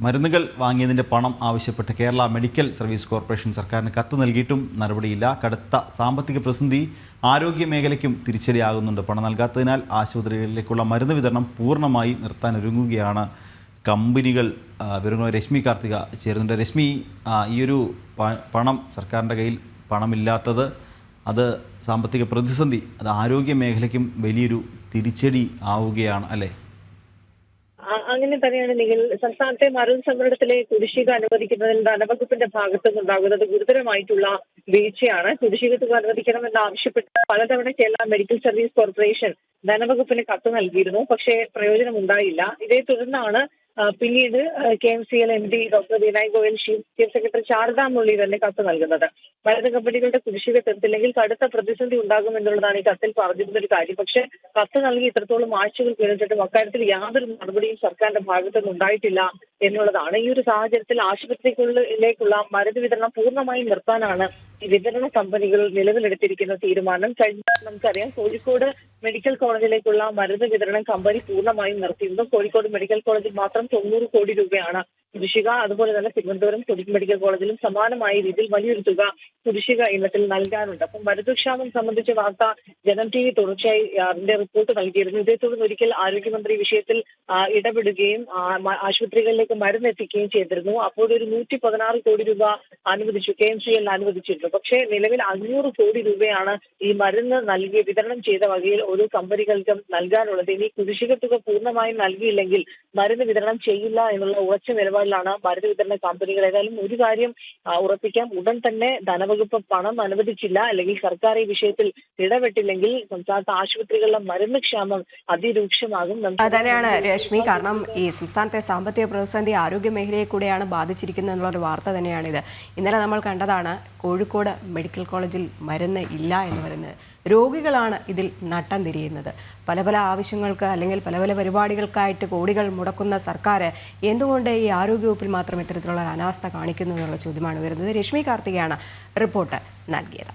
മരുന്നുകൾ വാങ്ങിയതിന്റെ പണം ആവശ്യപ്പെട്ട് കേരള മെഡിക്കൽ സർവീസ് കോർപ്പറേഷൻ സർക്കാരിന് കത്ത് നൽകിയിട്ടും നടപടിയില്ല. കടുത്ത സാമ്പത്തിക പ്രതിസന്ധി ആരോഗ്യ മേഖലയ്ക്കും തിരിച്ചടിയാകുന്നുണ്ട്. പണം നൽകാത്തതിനാൽ ആശുപത്രികളിലേക്കുള്ള മരുന്ന് വിതരണം പൂർണമായി നിർത്താനൊരുങ്ങുകയാണ് കമ്പനികൾ. ആ, രശ്മി കാർത്തിക ചേരുന്നുണ്ട്. രശ്മി ഈയൊരു പണം സർക്കാരിന്റെ കയ്യിൽ പണമില്ലാത്തത് അത് സാമ്പത്തിക പ്രതിസന്ധി അത് ആരോഗ്യ മേഖലയ്ക്കും വലിയൊരു തിരിച്ചടി ആവുകയാണ് അല്ലേ? അങ്ങനെ നിങ്ങൾ സംസ്ഥാനത്തെ മരുന്ന് സംവരണത്തിലെ കുടിശ്ശിക അനുവദിക്കുന്നതിൽ ധനവകുപ്പിന്റെ ഭാഗത്തു നിന്നുണ്ടാകുന്നത് ഗുരുതരമായിട്ടുള്ള വീഴ്ചയാണ്. കുടിശ്ശിക തുക അനുവദിക്കണമെന്ന് ആവശ്യപ്പെട്ട് പലതവണ കേരള മെഡിക്കൽ സർവീസ് കോർപ്പറേഷൻ ധനവകുപ്പിന് കത്ത് നൽകിയിരുന്നു. പക്ഷേ പ്രയോജനമുണ്ടായില്ല. ഇതേ തുടർന്നാണ് പിന്നീട് K M C L M D doctor Vinayak Goyal chief secretary Sharada മുള്ളി തന്നെ കത്ത് നൽകുന്നത്. മരുന്ന് കമ്പനികളുടെ കുടിശ്ശിക തീർത്തില്ലെങ്കിൽ കടുത്ത പ്രതിസന്ധി ഉണ്ടാകും എന്നുള്ളതാണ് ഈ കത്തിൽ പറഞ്ഞിരുന്ന ഒരു കാര്യം. പക്ഷേ കത്ത് നൽകി ഇത്രത്തോളം ആഴ്ചകൾ പിന്നിട്ടിട്ടും അക്കാര്യത്തിൽ യാതൊരു നടപടിയും സർക്കാരിന്റെ ഭാഗത്തു നിന്ന് ഉണ്ടായിട്ടില്ല എന്നുള്ളതാണ്. ഈ ഒരു സാഹചര്യത്തിൽ ആശുപത്രികളിലേക്കുള്ള മരുന്ന് വിതരണം പൂർണമായും നിർത്താനാണ് ഈ വിതരണ കമ്പനികൾ നിലവിലെടുത്തിരിക്കുന്ന തീരുമാനം. കഴിഞ്ഞ നമുക്കറിയാം കോഴിക്കോട് മെഡിക്കൽ കോളേജിലേക്കുള്ള മരുന്ന് വിതരണം കമ്പനി പൂർണമായും നിർത്തിയിരുന്നു കോഴിക്കോട് മെഡിക്കൽ കോളേജിൽ മാത്രം തൊണ്ണൂറ് കോടി രൂപയാണ് കുടിശ്ശിക. അതുപോലെ തന്നെ തിരുവനന്തപുരം മെഡിക്കൽ കോളേജിലും സമാനമായ രീതിയിൽ വലിയൊരു തുക കുടിശ്ശിക ഇനത്തിൽ നൽകാനുണ്ട്. അപ്പം മരുന്നുക്ഷാമം സംബന്ധിച്ച വാർത്ത ജനം ടി വി തുടർച്ചയായി അതിന്റെ റിപ്പോർട്ട് നൽകിയിരുന്നു. ഇതേ തുടർന്ന് ഒരിക്കൽ ആരോഗ്യമന്ത്രി വിഷയത്തിൽ ഇടപെടുകയും ആശുപത്രികളിലേക്ക് മരുന്ന് എത്തിക്കുകയും ചെയ്തിരുന്നു. അപ്പോൾ ഒരു നൂറ്റി പതിനാറ് കോടി രൂപ അനുവദിച്ചു. കെ എം സി എൽ അനുവദിച്ചിരുന്നു. പക്ഷേ നിലവിൽ അഞ്ഞൂറ് കോടി രൂപയാണ് ഈ മരുന്ന് നൽകി വിതരണം ചെയ്ത വകയിൽ ഓരോ കമ്പനികൾക്കും നൽകാനുള്ളത്. ഇനി കുടിശ്ശിക തുക പൂർണമായും നൽകിയില്ലെങ്കിൽ മരുന്ന് വിതരണം ചെയ്യില്ല എന്നുള്ള ഉറച്ച നിലപാടിലാണ് മരുന്ന് വിതരണ കമ്പനികൾ. ഏതായാലും ഒരു കാര്യം ഉറപ്പിക്കാം. ഉടൻ തന്നെ ധനവകുപ്പ് പണം അനുവദിച്ചില്ല. അല്ലെങ്കിൽ സർക്കാർ ഈ വിഷയത്തിൽ ഇടപെട്ടില്ലെങ്കിൽ സംസ്ഥാനത്ത് ആശുപത്രികളിലെ മരുന്ന് ക്ഷാമം അതിരൂക്ഷമാകും. അതാണ് രശ്മി. കാരണം ഈ സംസ്ഥാനത്തെ സാമ്പത്തിക പ്രതിസന്ധി ആരോഗ്യ മേഖലയെ കൂടെയാണ് ബാധിച്ചിരിക്കുന്നത് എന്നുള്ളൊരു വാർത്ത തന്നെയാണിത്. ഇന്നലെ നമ്മൾ കണ്ടതാണ് കോഴിക്കോട് മെഡിക്കൽ കോളേജിൽ മരുന്ന് ഇല്ല എന്ന് പറയുന്നത്. രോഗികളാണ് ഇതിൽ നട്ടം തിരിയുന്നത്. പല പല ആവശ്യങ്ങൾക്ക് അല്ലെങ്കിൽ പല പല പരിപാടികൾക്കായിട്ട് കോടികൾ മുടക്കുന്ന സർക്കാർ എന്തുകൊണ്ട് ഈ ആരോഗ്യവകുപ്പിൽ മാത്രം ഇത്തരത്തിലുള്ള അനാസ്ഥ കാണിക്കുന്നു എന്നുള്ള ചോദ്യമാണ് വരുന്നത്. രശ്മി കാർത്തികയാണ് റിപ്പോർട്ട് നൽകിയത്.